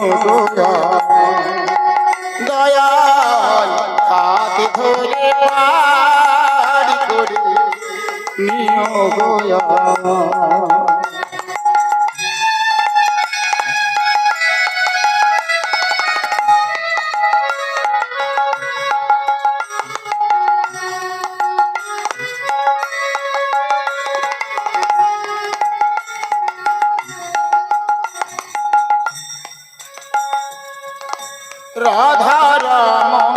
গোয়া দয়াল হাত ধরে পার राधा राम।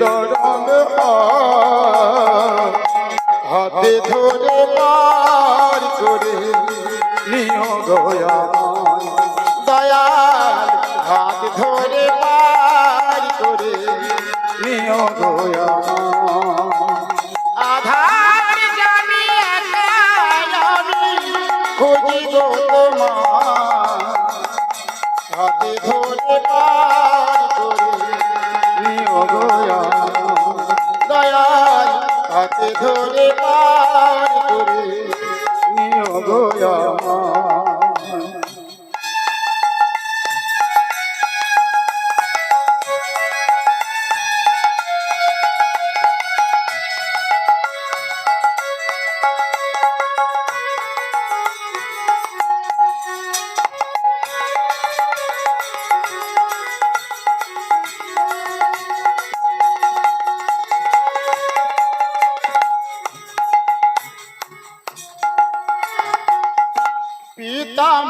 রঙ হাতে ধরে পার করে নিয় গয়া দয়াল হাত ধরে পার করে নিয় হাতে ধরে পার করে ধরে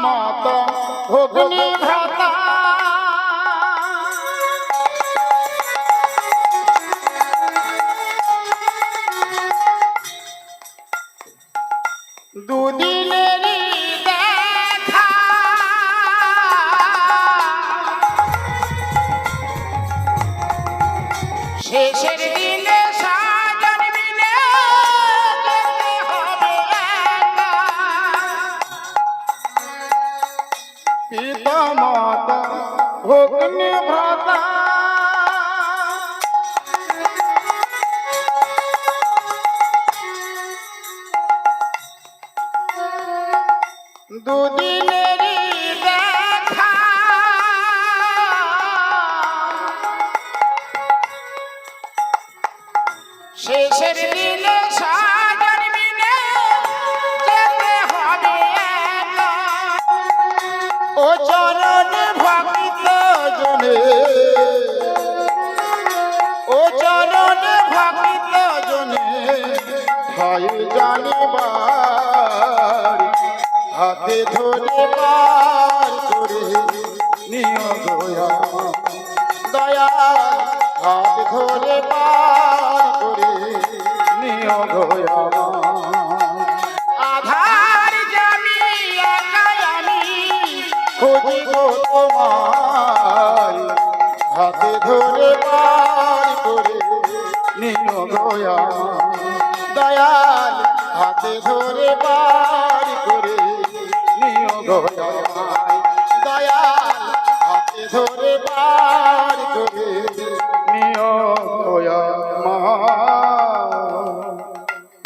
মাতা ভগ্নি ভ্রাতা। দুদিনেরই দেখা। শেষের পিতা মাতা ভগ্নি ভ্রাতা দুদিনেরই ভাই জানিবার। হাতে ধরে পার করে নিয় গয়া দয়া হাত ধরে পার করে নিয় গয়া আধার জানি একাই আমি খুঁজিব তোমার হাতে ধরে পার করে নিয় গয়া দয়াল হাতে ধরে পার করে নিয়